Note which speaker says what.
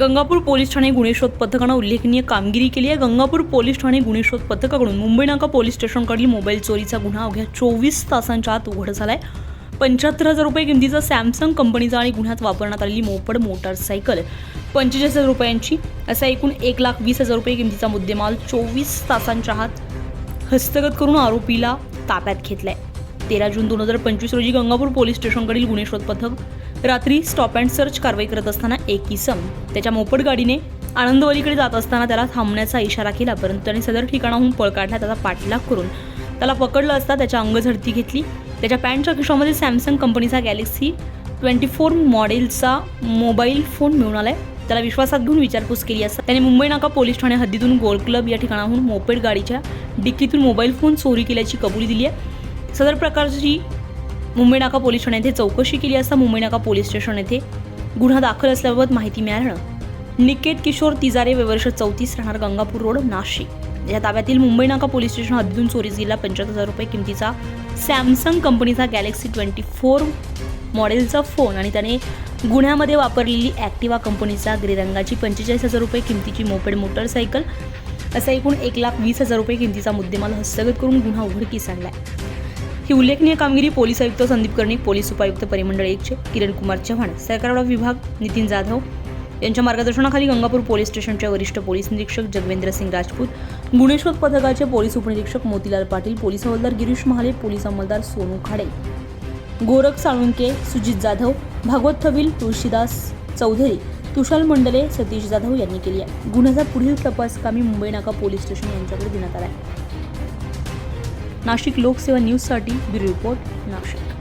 Speaker 1: Gangapur police Thane गुन्हे शोध पथकानं उल्लेखनीय कामगिरी केली आहे. गंगापूर पोलीस ठाणे गुन्हे शोध पथकाकडून मुंबई नाका पोलीस स्टेशनकडील मोबाईल चोरीचा गुन्हा अवघ्या चोवीस तासांच्या आत उघड आहे पंच्याहत्तर हजार रुपये किमतीचा सॅमसंग कंपनीचा आणि गुन्ह्यात वापरण्यात आलेली मोपड मोटारसायकल. पंचेचाळीस हजार रुपयांची असा एकूण एक लाख वीस हजार रुपये किमतीचा मुद्देमाल चोवीस तासांच्या आत हस्तगत करून आरोपीला ताब्यात घेतलाय. तेरा जून दोन हजार पंचवीस रोजी गंगापूर पोलीस स्टेशनकडील गुन्हे शोध पथक रात्री स्टॉप अँड सर्च कारवाई करत असताना एक इसम त्याच्या मोपड गाडीने आनंदवलीकडे जात असताना त्याला थांबण्याचा इशारा केला परंतु त्याने सदर ठिकाणाहून पळ काढला त्याचा पाठलाग करून त्याला पकडलं असता त्याच्या अंगझडती घेतली. त्याच्या पॅन्टच्या खिशामध्ये सॅमसंग कंपनीचा गॅलेक्सी ट्वेंटी फोर मॉडेलचा मोबाईल फोन मिळून आलाय. त्याला विश्वासात घेऊन विचारपूस केली असता त्याने मुंबई नाका पोलीस ठाणे हद्दीतून गोल क्लब या ठिकाणाहून मोपेड गाडीच्या डिक्कीतून मोबाईल फोन चोरी केल्याची कबुली दिली आहे. सदर प्रकारची मुंबई नाका पोलीस ठाण्यात येथे चौकशी केली असता मुंबई नाका पोलीस स्टेशन येथे गुन्हा दाखल असल्याबाबत माहिती मिळाल्यानं निकेत किशोर तिजारे वर्ष चौतीस राहणार गंगापूर रोड नाशिक. या ताब्यातील मुंबई नाका पोलीस स्टेशन हद्दीतून चोरीस गेला पंच्याहत्तर हजार रुपये किमतीचा सॅमसंग कंपनीचा गॅलेक्सी ट्वेंटी फोर मॉडेलचा फोन आणि त्याने गुन्ह्यामध्ये वापरलेली ॲक्टिवा कंपनीचा ग्रे रंगाची पंचेचाळीस हजार रुपये किमतीची मोपेड मोटरसायकल असा एकूण एक लाख वीस हजार रुपये किमतीचा मुद्देमाल हस्तगत करून गुन्हा उघडकीस आहे ही उल्लेखनीय कामगिरी पोलीस आयुक्त संदीप कर्णिक पोलीस उपायुक्त परिमंडळ एकचे किरण कुमार चव्हाण सहकारवाडा विभाग नितीन जाधव यांच्या मार्गदर्शनाखाली गंगापूर पोलीस स्टेशनचे वरिष्ठ पोलीस निरीक्षक जगवेंद्र सिंग राजपूत गुणेश्वर पथकाचे पोलीस उपनिरीक्षक मोतीलाल पाटील पोलीस हवालदार गिरीश महाले पोलीस अंमलदार सोनू खाडे गोरख साळुंके सुजित जाधव भागवत थविल तुळशीदास चौधरी तुषाल मंडले सतीश जाधव यांनी केली आहे. गुन्ह्याचा पुढील तपास कामी मुंबई नाका पोलीस स्टेशन यांच्याकडे देण्यात आला आहे. नाशिक लोकसेवा न्यूजसाठी ब्युरो रिपोर्ट नाशिक.